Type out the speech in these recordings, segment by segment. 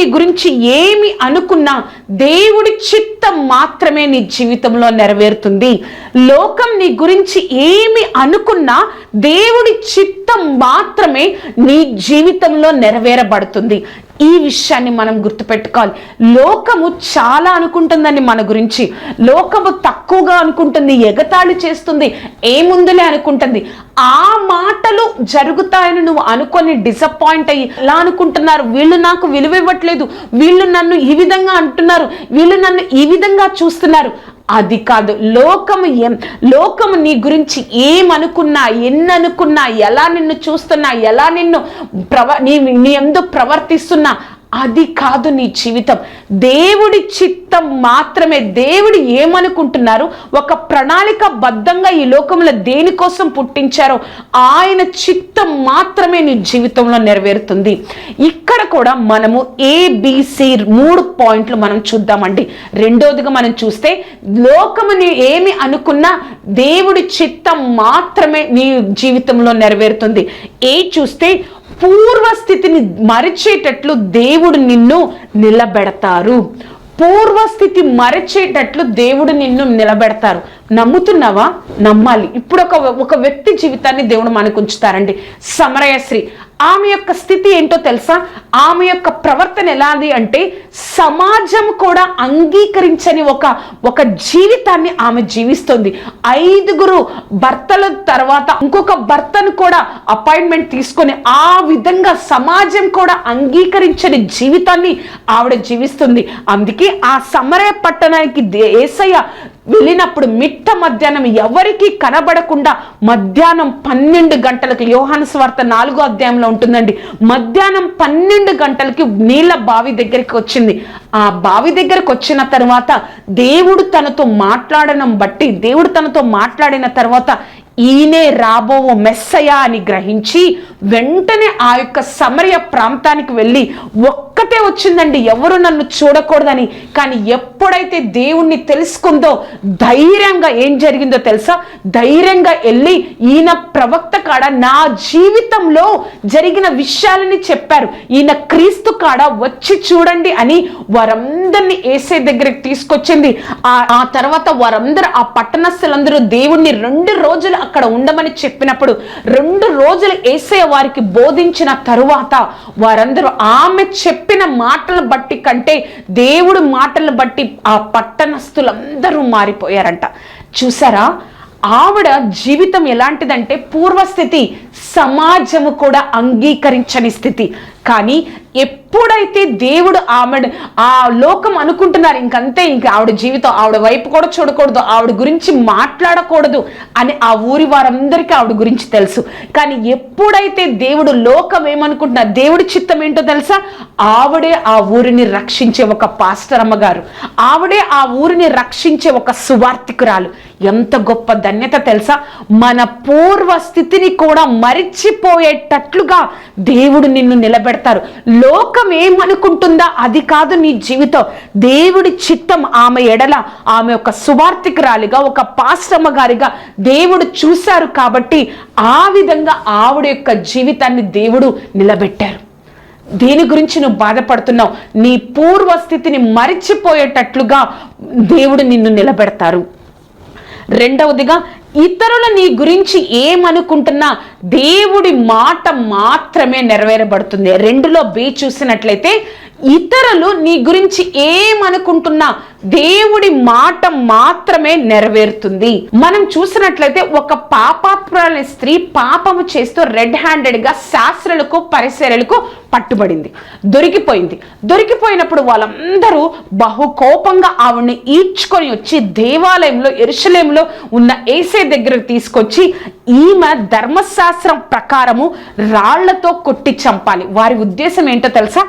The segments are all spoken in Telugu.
నీ గురించి ఏమి అనుకున్నా దేవుడి చిత్తం మాత్రమే నీ జీవితంలో నెరవేరుతుంది. లోకం నీ గురించి ఏమి అనుకున్నా దేవుడి చిత్తం మాత్రమే నీ జీవితంలో నెరవేరబడుతుంది. ఈ విషయాన్ని మనం గుర్తుపెట్టుకోవాలి. లోకము చాలా అనుకుంటుందండి మన గురించి. లోకము తక్కువగా అనుకుంటుంది ఎగతాళి చేస్తుంది ఏముందులే అనుకుంటుంది. ఆ మాటలు జరుగుతాయని నువ్వు అనుకొని డిసప్పాయింట్ అయ్యి ఎలా అనుకుంటున్నారు. వీళ్ళు నాకు విలువ ఇవ్వట్లేదు. వీళ్ళు నన్ను ఈ విధంగా అంటున్నారు. వీళ్ళు నన్ను ఈ విధంగా చూస్తున్నారు. అది కాదు. లోకము ఏం లోకము నీ గురించి ఏమనుకున్నా ఎన్ననుకున్నా ఎలా నిన్ను చూస్తున్నా ఎలా నిన్ను ప్రవ నీ నీ ఎందు ప్రవర్తిస్తున్నా అది కాదు నీ జీవితం. దేవుడి చిత్తం మాత్రమే. దేవుడు ఏమనుకుంటున్నారు? ఒక ప్రణాళిక బద్ధంగా ఈ లోకంలో దేనికోసం పుట్టించారో ఆయన చిత్తం మాత్రమే నీ జీవితంలో నెరవేరుతుంది. ఇక్కడ కూడా మనము ఏబిసి మూడు పాయింట్లు మనం చూద్దామండి. రెండోదిగా మనం చూస్తే లోకముని ఏమి అనుకున్నా దేవుడి చిత్తం మాత్రమే నీ జీవితంలో నెరవేరుతుంది. ఏ చూస్తే పూర్వస్థితిని మరిచేటట్లు దేవుడు నిన్ను నిలబెడతారు. పూర్వస్థితి మరచేటట్లు దేవుడు నిన్ను నిలబెడతారు. నమ్ముతున్నావా? నమ్మాలి. ఇప్పుడు ఒక ఒక వ్యక్తి జీవితాన్ని దేవుడు మనకు ఉంచుతారండి. సమరయశ్రీ. ఆమె యొక్క స్థితి ఏంటో తెలుసా? ఆమె యొక్క ప్రవర్తన ఎలాది అంటే సమాజం కూడా అంగీకరించని ఒక ఒక జీవితాన్ని ఆమె జీవిస్తుంది. ఐదుగురు భర్తల తర్వాత ఇంకొక భర్తను కూడా అపాయింట్మెంట్ తీసుకొని ఆ విధంగా సమాజం కూడా అంగీకరించని జీవితాన్ని ఆవిడ జీవిస్తుంది. అందుకే ఆ సమరయ పట్టణానికి ఏసయ్య వెళ్ళినప్పుడు మిట్ట మధ్యాహ్నం ఎవరికి కనబడకుండా మధ్యాహ్నం పన్నెండు గంటలకు యోహాను స్వార్త నాలుగో అధ్యాయంలో ఉంటుందండి. మధ్యాహ్నం పన్నెండు గంటలకి నీళ్ళ బావి దగ్గరికి వచ్చింది. ఆ బావి దగ్గరకు వచ్చిన తర్వాత దేవుడు తనతో మాట్లాడడం బట్టి దేవుడు తనతో మాట్లాడిన తర్వాత ఈయనే రాబో మెస్సయా అని గ్రహించి వెంటనే ఆ యొక్క సమరయ ప్రాంతానికి వెళ్ళి ఒక్కటే వచ్చిందండి. ఎవరు నన్ను చూడకూడదని. కానీ ఎప్పుడైతే దేవుణ్ణి తెలుసుకుందో ధైర్యంగా ఏం జరిగిందో తెలుసా? ధైర్యంగా వెళ్ళి ఈయన ప్రవక్త కాడ నా జీవితంలో జరిగిన విషయాలని చెప్పారు. ఈయన క్రీస్తు కాడ వచ్చి చూడండి అని వారందరినీ ఏసే దగ్గరికి తీసుకొచ్చింది. ఆ ఆ తర్వాత వారందరూ ఆ పట్టణస్థులందరూ దేవుణ్ణి రెండు రోజులు అక్కడ ఉండమని చెప్పినప్పుడు రెండు రోజులు ఏసే వారికి బోధించిన తరువాత వారందరూ ఆమె చెప్పిన మాటలు బట్టి కంటే దేవుడు మాటలు బట్టి ఆ పట్టణస్థులందరూ మారిపోయారంట. చూసారా? ఆవిడ జీవితం ఎలాంటిదంటే పూర్వస్థితి సమాజము కూడా అంగీకరించని స్థితి. కానీ ఎప్పుడైతే దేవుడు ఆమె ఆ లోకం అనుకుంటున్నారు ఇంకంతే ఇంక ఆవిడ జీవితం ఆవిడ వైపు కూడా చూడకూడదు ఆవిడ గురించి మాట్లాడకూడదు అని ఆ ఊరి వారందరికీ ఆవిడ గురించి తెలుసు. కానీ ఎప్పుడైతే దేవుడు లోకం ఏమనుకుంటున్నారు దేవుడి చిత్తం ఏంటో తెలుసా? ఆవిడే ఆ ఊరిని రక్షించే ఒక పాస్టర్ అమ్మగారు. ఆవిడే ఆ ఊరిని రక్షించే ఒక సువార్థికురాలు. ఎంత గొప్ప ధన్యత తెలుసా? మన పూర్వ స్థితిని కూడా మరిచిపోయేటట్లుగా దేవుడు నిన్ను నిలబెడతారు. లోక ఏమనుకుంటుందా అది కాదు నీ జీవితం. దేవుడి చిత్తం ఆమె ఎడల ఆమె ఒక సువార్థికురాలిగా ఒక పాశ్రమ గారిగా దేవుడు చూశారు కాబట్టి ఆ విధంగా ఆవిడ యొక్క జీవితాన్ని దేవుడు నిలబెట్టారు. దేని గురించి నువ్వు బాధపడుతున్నావు? నీ పూర్వస్థితిని మరిచిపోయేటట్లుగా దేవుడు నిన్ను నిలబెడతారు. రెండవదిగా ఇతరులు నీ గురించి ఏమనుకుంటున్నా దేవుడి మాట మాత్రమే నెరవేరబడుతుంది. రెండులో బి చూసినట్లయితే ఇతరులు నీ గురించి ఏమనుకుంటున్నా దేవుడి మాట మాత్రమే నెరవేరుతుంది. మనం చూసినట్లయితే ఒక పాపాత్మురాలైన స్త్రీ పాపము చేస్తూ రెడ్ హ్యాండెడ్గా శాస్త్రులకు పరిసరలకు పట్టుబడింది. దొరికిపోయింది. దొరికిపోయినప్పుడు వాళ్ళందరూ బహు కోపంగా ఆవిడని ఈడ్చుకొని వచ్చి దేవాలయంలో ఎరుషలేంలో ఉన్న ఏసే దగ్గర తీసుకొచ్చి ఈమె ధర్మశాస్త్రం ప్రకారము రాళ్ళతో కొట్టి చంపాలి. వారి ఉద్దేశం ఏంటో తెలుసా?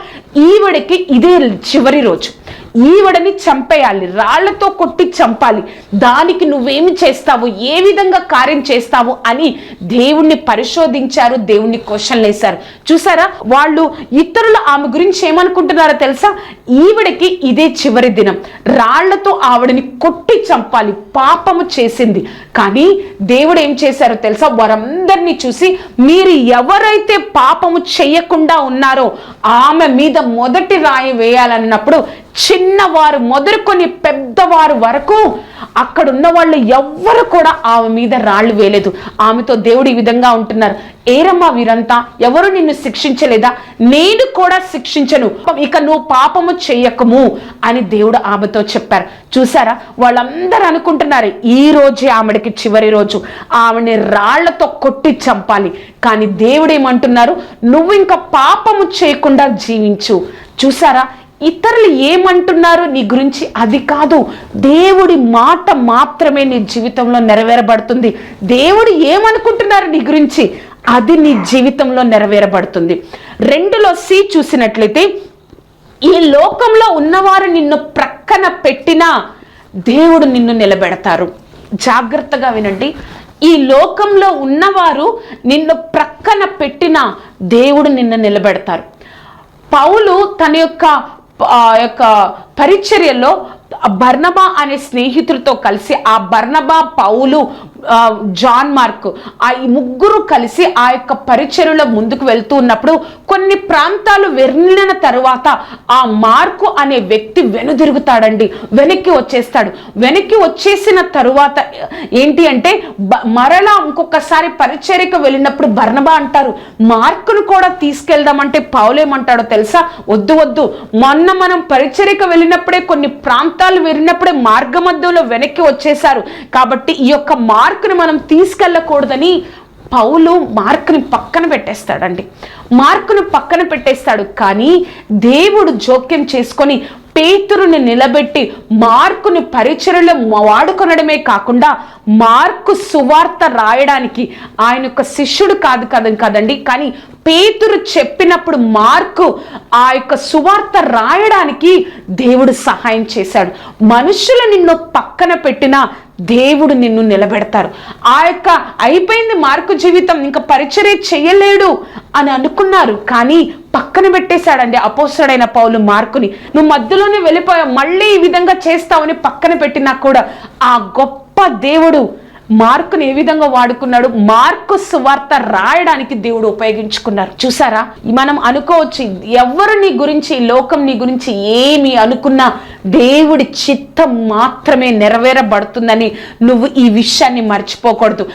ఈవిడికి ఇదే చివరి రోజు. ఈవిడని చంపేయాలి రాళ్ళతో కొట్టి చంపాలి. దానికి నువ్వేమి చేస్తావు? ఏ విధంగా కార్యం చేస్తావు? అని దేవుణ్ణి పరిశోధించారు దేవుణ్ణి క్వశ్చన్ వేశారు. చూసారా? వాళ్ళు ఇతరులు ఆమె గురించి ఏమనుకుంటున్నారో తెలుసా? ఈవిడకి ఇదే చివరి దినం. రాళ్ళతో ఆవిడని కొట్టి చంపాలి పాపము చేసింది. కానీ దేవుడు ఏం చేశారో తెలుసా? వారందరినీ చూసి మీరు ఎవరైతే పాపము చేయకుండా ఉన్నారో ఆమె మీద మొదటి రాయి వేయాలన్నప్పుడు చిన్నవారు మొదలుకొని పెద్దవారు వరకు అక్కడ ఉన్న వాళ్ళు ఎవ్వరు కూడా ఆమె మీద రాళ్ళు వేయలేదు. ఆమెతో దేవుడు ఈ విధంగా ఉంటున్నారు. ఏరమ్మా వీరంతా ఎవరు నిన్ను శిక్షించలేదా? నేను కూడా శిక్షించను. ఇక నువ్వు పాపము చెయ్యకము అని దేవుడు ఆమెతో చెప్పారు. చూసారా వాళ్ళందరూ అనుకుంటున్నారు ఈ రోజే ఆమెడికి చివరి రోజు. ఆమెని రాళ్ళతో కొట్టి చంపాలి. కానీ దేవుడు ఏమంటున్నారు? నువ్వు ఇంకా పాపము చేయకుండా జీవించు. చూసారా ఇతరులు ఏమంటున్నారు నీ గురించి అది కాదు. దేవుడి మాట మాత్రమే నీ జీవితంలో నెరవేరబడుతుంది. దేవుడు ఏమనుకుంటున్నారు నీ గురించి? అది నీ జీవితంలో నెరవేరబడుతుంది. రెండులో సి చూసినట్లయితే ఈ లోకంలో ఉన్నవారు నిన్ను ప్రక్కన పెట్టినా దేవుడు నిన్ను నిలబెడతారు. జాగ్రత్తగా వినండి. ఈ లోకంలో ఉన్నవారు నిన్ను ప్రక్కన పెట్టినా దేవుడు నిన్ను నిలబెడతారు. పౌలు తన యొక్క యొక్క పరిచర్యలో బర్ణబా అనే స్నేహితులతో కలిసి ఆ బర్ణబా పౌలు జాన్ మార్క్ ఆ ముగ్గురు కలిసి ఆ యొక్క పరిచయలో ముందుకు వెళ్తూ ఉన్నప్పుడు కొన్ని ప్రాంతాలు వెళ్ళిన తరువాత ఆ మార్కు అనే వ్యక్తి వెనుదిరుగుతాడండి. వెనక్కి వచ్చేస్తాడు. వెనక్కి వచ్చేసిన తరువాత ఏంటి అంటే మరలా ఇంకొకసారి పరిచర్యకు వెళ్ళినప్పుడు బర్ణబా అంటారు మార్కును కూడా తీసుకెళ్దామంటే పావులేమంటాడో తెలుసా? వద్దు వద్దు. మొన్న మనం పరిచర్యకు వెళ్ళినప్పుడే కొన్ని ప్రాంతాలు వెళ్ళినప్పుడే మార్గ మధ్యలో వెనక్కి వచ్చేసారు కాబట్టి ఈ యొక్క మార్కుని మనం తీసుకెళ్ళకూడదని పౌలు మార్కుని పక్కన పెట్టేస్తాడండి. మార్కును పక్కన పెట్టేస్తాడు కానీ దేవుడు జోక్యం చేసుకొని పేతురుని నిలబెట్టి మార్కుని పరిచయలో వాడుకొనడమే కాకుండా మార్కు సువార్త రాయడానికి ఆయన యొక్క శిష్యుడు కాదు కదా కదండి. కానీ పేతురు చెప్పినప్పుడు మార్కు ఆ యొక్క సువార్త రాయడానికి దేవుడు సహాయం చేశాడు. మనుషులు నిన్ను పక్కన పెట్టినా దేవుడు నిన్ను నిలబెడతారు. ఆ యొక్క అయిపోయింది మార్కు జీవితం ఇంకా పరిచర్య చేయలేడు అని అనుకున్నారు. కానీ పక్కన పెట్టేశాడండి అపోసడైన పౌలు మార్కుని. నువ్వు మధ్యలోనే వెళ్ళిపోయా మళ్ళీ ఈ విధంగా చేస్తావని పక్కన పెట్టినా కూడా ఆ గొప్ప దేవుడు మార్కుని ఏ విధంగా వాడుకున్నాడు? మార్కు సువార్త రాయడానికి దేవుడు ఉపయోగించుకున్నారు. చూసారా? మనం అనుకోవచ్చు ఎవరు నీ గురించి లోకం నీ గురించి ఏమి అనుకున్నా దేవుడి చిత్తం మాత్రమే నెరవేరబడుతుందని నువ్వు ఈ విషయాన్ని మర్చిపోకూడదు.